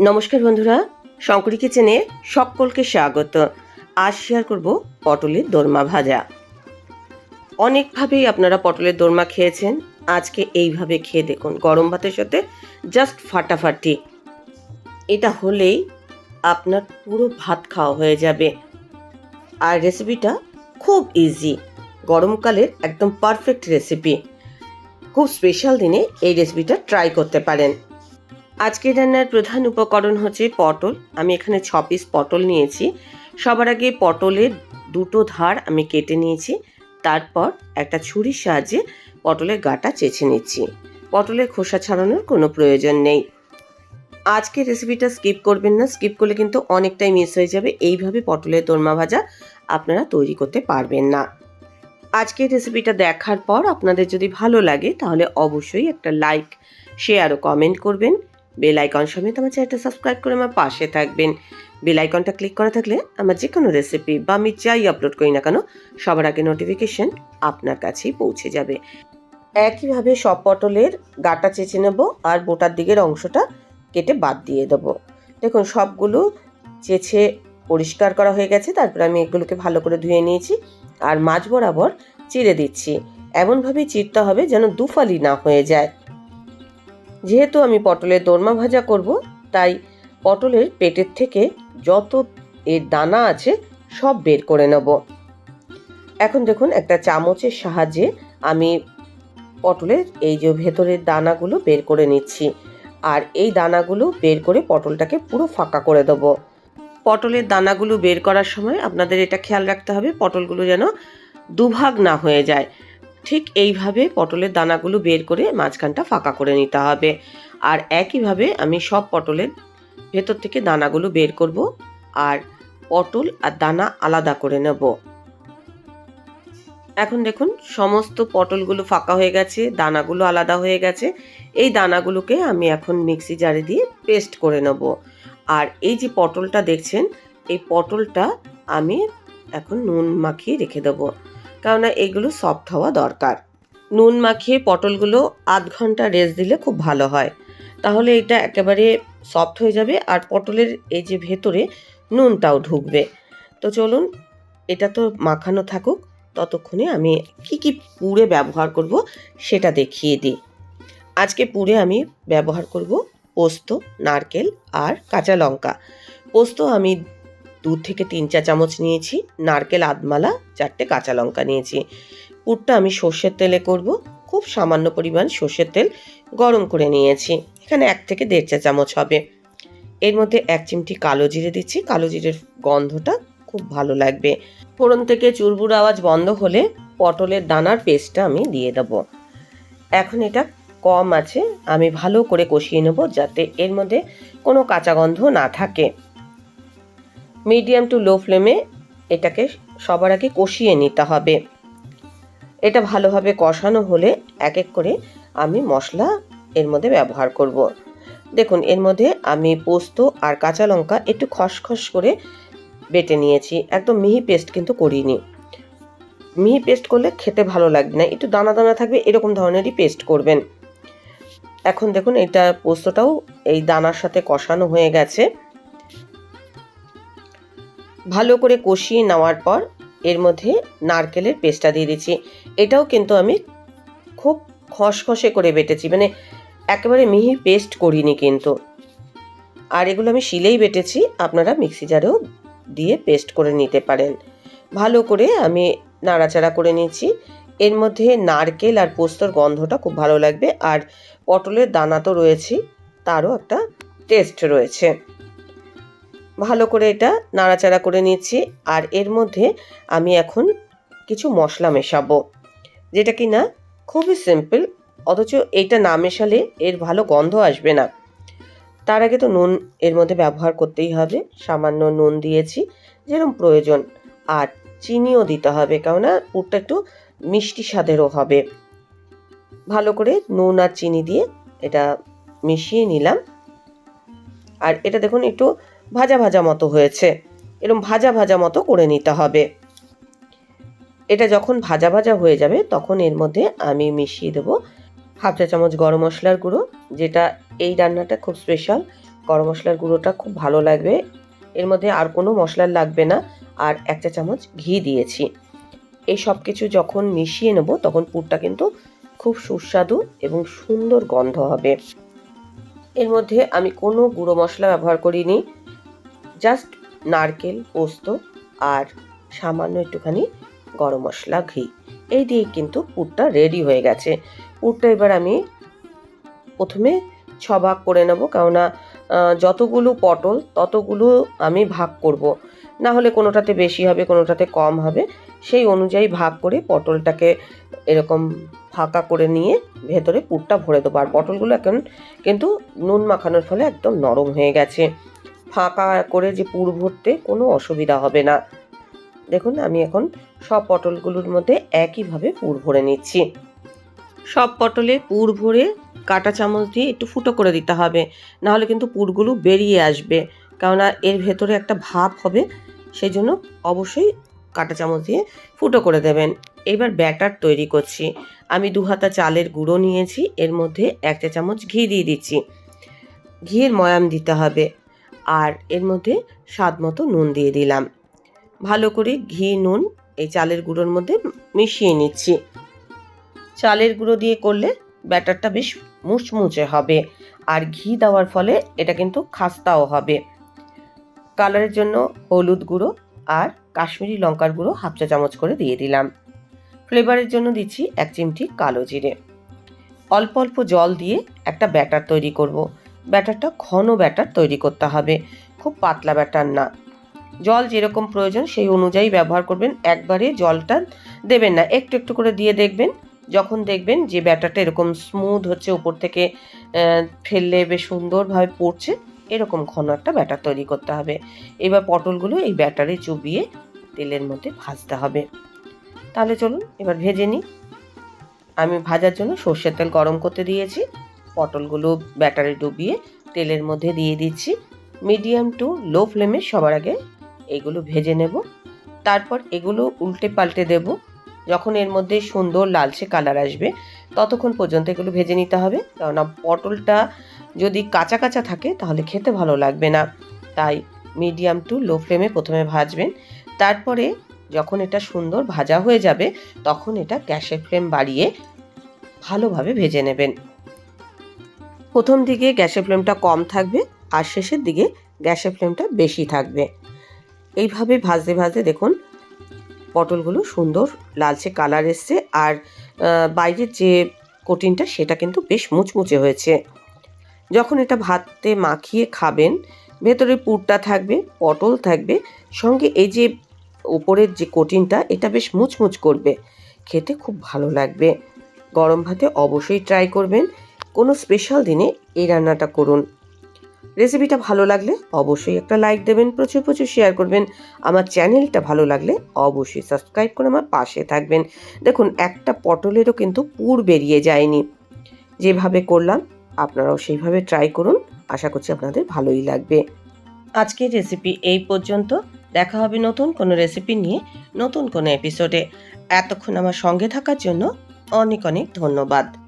নমস্কার বন্ধুরা, শঙ্করী কিচেনে সকলকে স্বাগত। আজ শেয়ার করব পটলের দোরমা ভাজা। অনেকভাবেই আপনারা পটলের দোরমা খেয়েছেন। আজকে এইভাবে খেয়ে দেখুন, গরম ভাতের সাথে জাস্ট ফাটাফাটি। এটা হলেই আপনার পুরো ভাত খাওয়া হয়ে যাবে। আর রেসিপিটা খুব ইজি গরমকালের একদম পারফেক্ট রেসিপি খুব স্পেশাল দিনে এই রেসিপিটা ট্রাই করতে পারেন। আজকের রান্নার প্রধান উপকরণ হচ্ছে পটল। আমি এখানে ছ পিস পটল নিয়েছি। সবার আগে পটলের দুটো ধার আমি কেটে নিয়েছি। তারপর একটা ছুরির সাহায্যে পটলের গাটা চেঁচে নিচ্ছি। পটলের খোসা ছাড়ানোর কোনো প্রয়োজন নেই। আজকের রেসিপিটা স্কিপ করবেন না। স্কিপ করলে কিন্তু অনেকটাই মিস হয়ে যাবে। এইভাবে পটলের দোরমা ভাজা আপনারা তৈরি করতে পারবেন না। আজকের রেসিপিটা দেখার পর আপনাদের যদি ভালো লাগে তাহলে অবশ্যই একটা লাইক শেয়ার ও কমেন্ট করবেন। বেল আইকন সমেত আমার চ্যানেলটা সাবস্ক্রাইব করে আমার পাশে থাকবেন। বেল আইকনটা ক্লিক করা থাকলে আমার যে কোনো রেসিপি বা আমি যাই আপলোড করি না কেন, সবার আগে নোটিফিকেশন আপনার কাছেই পৌঁছে যাবে। একইভাবে সব পটলের গাটা চেঁচে নেব আর বোটার দিকের অংশটা কেটে বাদ দিয়ে দেবো। দেখুন, সবগুলো চেঁচে পরিষ্কার করা হয়ে গেছে, তারপর আমি এগুলোকে ভালো করে ধুয়ে নিয়েছি আর মাছ বরাবর চিড়ে দিচ্ছি। এমনভাবেই চিরতে হবে যেন দুফালি না হয়ে যায়। যেহেতু আমি পটলের দোরমা ভাজা করব, তাই পটলের পেটের থেকে যত এর দানা আছে সব বের করে নেব। এখন দেখুন একটা চামচের সাহায্যে আমি পটলের এই যে ভেতরের দানাগুলো বের করে নিচ্ছি। আর এই দানাগুলো বের করে পটলটাকে পুরো ফাঁকা করে দেবো। পটলের দানাগুলো বের করার সময় আপনাদের এটা খেয়াল রাখতে হবে, পটলগুলো যেন দুভাগ না হয়ে যায়। ঠিক এইভাবে পটলের দানাগুলো বের করে মাঝখানটা ফাঁকা করে নিতে হবে। আর একইভাবে আমি সব পটলের ভেতর থেকে দানাগুলো বের করব আর পটল আর দানা আলাদা করে নেব। এখন দেখুন সমস্ত পটলগুলো ফাঁকা হয়ে গেছে, দানাগুলো আলাদা হয়ে গেছে। এই দানাগুলোকে আমি এখন মিক্সি জারে দিয়ে পেস্ট করে নেব। আর এই যে পটলটা দেখছেন, এই পটলটা আমি এখন নুন মাখিয়ে রেখে দেবো। কেননা এগুলো সফট হওয়া দরকার। নুন মাখিয়ে পটলগুলো আধ ঘণ্টা রেস্ট দিলে খুব ভালো হয়। তাহলে এটা একেবারে সফট হয়ে যাবে আর পটলের এই যে ভেতরে নুনটাও ঢুকবে। তো চলুন, এটা তো মাখানো থাকুক, ততক্ষণে আমি কি কি পুরে ব্যবহার করব সেটা দেখিয়ে দিই। আজকে পুরে আমি ব্যবহার করব পোস্ত, নারকেল আর কাঁচা লঙ্কা। পোস্ত আমি দু থেকে তিন চা চামচ নিয়েছি, নারকেল আধমালা চারটে কাঁচা লঙ্কা নিয়েছি। পুরটা আমি সর্ষের তেলে করব, খুব সামান্য পরিমাণ সর্ষের তেল গরম করে নিয়েছি। এখানে এক থেকে দেড় চা চামচ হবে। এর মধ্যে এক চিমটি কালো জিরে দিচ্ছি, কালো জিরের গন্ধটা খুব ভালো লাগবে। ফোড়ন থেকে চুরবুর আওয়াজ বন্ধ হলে পটলের দানার পেস্টটা আমি দিয়ে দেবো। এখন এটা কম আছে, আমি ভালো করে কষিয়ে নেব যাতে এর মধ্যে কোনো কাঁচা গন্ধ না থাকে। মিডিয়াম টু লো ফ্লেমে এটাকে সবার আগে কষিয়ে নিতে হবে। এটা ভালোভাবে কষানো হলে এক এক করে আমি মশলা এর মধ্যে ব্যবহার করব। দেখুন, এর মধ্যে আমি পোস্ত আর কাঁচা লঙ্কা একটু খসখস করে বেটে নিয়েছি। একদম মিহি পেস্ট কিন্তু করিনি। মিহি পেস্ট করলে খেতে ভালো লাগবে না। একটু দানা দানা থাকবে, এরকম ধরনেরই পেস্ট করবেন। এখন দেখুন, এটা পোস্তটাও এই দানার সাথে কষানো হয়ে গেছে। ভালো করে কষিয়ে নেওয়ার পর এর মধ্যে নারকেলের পেস্টটা দিয়ে দিচ্ছি। এটাও কিন্তু আমি খুব খসখসে করে বেটেছি মানে একেবারে মিহি পেস্ট করিনি কিন্তু। আর এগুলো আমি শিলেই বেটেছি, আপনারা মিক্সি জারেও দিয়ে পেস্ট করে নিতে পারেন। ভালো করে আমি নাড়াচাড়া করে নিচ্ছি। এর মধ্যে নারকেল আর পোস্তর গন্ধটা খুব ভালো লাগবে, আর পটলের দানা তো রয়েছে তারও একটা টেস্ট রয়েছে। ভালো করে এটা নাড়াচাড়া করে নিয়েছি আর এর মধ্যে আমি এখন কিছু মশলা মেশাবো, যেটা কি না খুবই সিম্পল অথচ এইটা না মেশালে এর ভালো গন্ধ আসবে না। তার আগে তো নুন এর মধ্যে ব্যবহার করতেই হবে, সামান্য নুন দিয়েছি যেরকম প্রয়োজন, আর চিনিও দিতে হবে, কেননা পুরটা একটু মিষ্টি স্বাদেরও হবে। ভালো করে নুন আর চিনি দিয়ে এটা মিশিয়ে নিলাম। আর এটা দেখুন, একটু ভাজা ভাজা মতো হয়েছে। এরকম ভাজা ভাজা মতো করে নিতে হবে। এটা যখন ভাজা ভাজা হয়ে যাবে, তখন এর মধ্যে আমি মিশিয়ে দেবো হাফ চা চামচ গরম মশলার গুঁড়ো, যেটা এই রান্নাটা খুব স্পেশাল গরম মশলার গুঁড়োটা খুব ভালো লাগবে। এর মধ্যে আর কোনো মশলা লাগবে না। আর এক চা চামচ ঘি দিয়েছি। এই সব কিছু যখন মিশিয়ে নেব, তখন পুরটা কিন্তু খুব সুস্বাদু এবং সুন্দর গন্ধ হবে। এর মধ্যে আমি কোনো গুঁড়ো মশলা ব্যবহার করিনি। জাস্ট নারকেল, পোস্ত আর সামান্য একটুখানি গরম মশলা, ঘি। এই দিয়ে কিন্তু পুরটা রেডি হয়ে গেছে। পুরটা এবার আমি প্রথমে ছ ভাগ করে নেব, কেননা যতগুলো পটল ততগুলো আমি ভাগ করব। না হলে কোনোটাতে বেশি হবে, কোনোটাতে কম হবে। সেই অনুযায়ী ভাগ করে পটলটাকে এরকম ফাঁকা করে নিয়ে ভেতরে পুরটা ভরে দেবো। আর পটলগুলো এখন কিন্তু নুন মাখানোর ফলে একদম নরম হয়ে গেছে। ফাঁকা করে যে পুর ভরতে কোনো অসুবিধা হবে না। দেখুন, আমি এখন সব পটলগুলোর মধ্যে একইভাবে পুর ভরে নিচ্ছি। সব পটলে পুর ভরে কাঁটা চামচ দিয়ে একটু ফুটো করে দিতে হবে, নাহলে কিন্তু পুরগুলো বেরিয়ে আসবে। কেননা এর ভেতরে একটা ভাপ হবে, সেই জন্য অবশ্যই কাঁটা চামচ দিয়ে ফুটো করে দেবেন। এবার ব্যাটার তৈরি করছি। আমি দু হাতা চালের গুঁড়ো নিয়েছি, এর মধ্যে এক চা চামচ ঘি দিয়ে দিচ্ছি। ঘিয়ের ময়াম দিতে হবে। আর এর মধ্যে স্বাদ মতো নুন দিয়ে দিলাম। ভালো করে ঘি, নুন এই চালের গুঁড়োর মধ্যে মিশিয়ে নিচ্ছি। চালের গুঁড়ো দিয়ে করলে ব্যাটারটা বেশ মুচমুচে হবে আর ঘি দেওয়ার ফলে এটা কিন্তু খাস্তাও হবে। কালারের জন্য হলুদ গুঁড়ো আর কাশ্মীরি লঙ্কার গুঁড়ো হাফ চা চামচ করে দিয়ে দিলাম। ফ্লেভারের জন্য দিচ্ছি এক চিমটি কালো জিরে। অল্প অল্প জল দিয়ে একটা ব্যাটার তৈরি করব। ব্যাটারটা ঘন ব্যাটার তৈরি করতে হবে। খুব পাতলা ব্যাটার না। জল যেরকম প্রয়োজন সেই অনুযায়ী ব্যবহার করবেন। একবারে জলটা দেবেন না। একটু একটু করে দিয়ে দেখবেন। যখন দেখবেন যে ব্যাটারটা এরকম স্মুথ হচ্ছে, উপর থেকে ফেললে বেশ সুন্দরভাবে পড়ছে, এরকম ঘন একটা ব্যাটার তৈরি করতে হবে। এবার পটলগুলো এই ব্যাটারে চুবিয়ে তেলের মধ্যে ভাজতে হবে। তাহলে চলুন এবার ভেজে নিই। আমি ভাজার জন্য সর্ষের তেল গরম করতে দিয়েছি। পটলগুলো ব্যাটারে ডুবিয়ে তেলের মধ্যে দিয়ে দিচ্ছি। মিডিয়াম টু লো ফ্লেমে সবার আগে এগুলো ভেজে নেব। তারপর এগুলো উল্টে পাল্টে দেব। যখন এর মধ্যে সুন্দর লালচে কালার আসবে, ততক্ষণ পর্যন্ত এগুলো ভেজে নিতে হবে। কেননা পটলটা যদি কাঁচা কাঁচা থাকে, তাহলে খেতে ভালো লাগবে না। তাই মিডিয়াম টু লো ফ্লেমে প্রথমে ভাজবেন। তারপরে যখন এটা সুন্দর ভাজা হয়ে যাবে, তখন এটা গ্যাসের ফ্লেম বাড়িয়ে ভালোভাবে ভেজে নেবেন। প্রথম দিকে গ্যাসের ফ্লেমটা কম থাকবে, আর শেষের দিকে গ্যাসের ফ্লেমটা বেশি থাকবে। এইভাবে ভাজতে ভাজতে দেখুন, পটলগুলো সুন্দর লালচে কালার এসছে, আর বাইরের যে কোটিনটা সেটা কিন্তু বেশ মুচমুচে হয়েছে। যখন এটা ভাতে মাখিয়ে খাবেন, ভেতরে পুরটা থাকবে, পটল থাকবে, সঙ্গে এই যে উপরের যে কোটিনটা এটা বেশ মুচমুচ করবে। খেতে খুব ভালো লাগবে। গরম ভাতে অবশ্যই ট্রাই করবেন। কোনো স্পেশাল দিনে এই রান্নাটা করুন। রেসিপিটা ভালো লাগলে অবশ্যই একটা লাইক দেবেন, প্রচুর প্রচুর শেয়ার করবেন। আমার চ্যানেলটা ভালো লাগলে অবশ্যই সাবস্ক্রাইব করে আমার পাশে থাকবেন। দেখুন, একটা পটলেরও কিন্তু পুর বেরিয়ে যায়নি। যেভাবে করলাম, আপনারাও সেইভাবে ট্রাই করুন। আশা করছি আপনাদের ভালোই লাগবে। আজকের রেসিপি এই পর্যন্ত। দেখা হবে নতুন কোনো রেসিপি নিয়ে নতুন কোনো এপিসোডে এতক্ষণ আমার সঙ্গে থাকার জন্য অনেক অনেক ধন্যবাদ।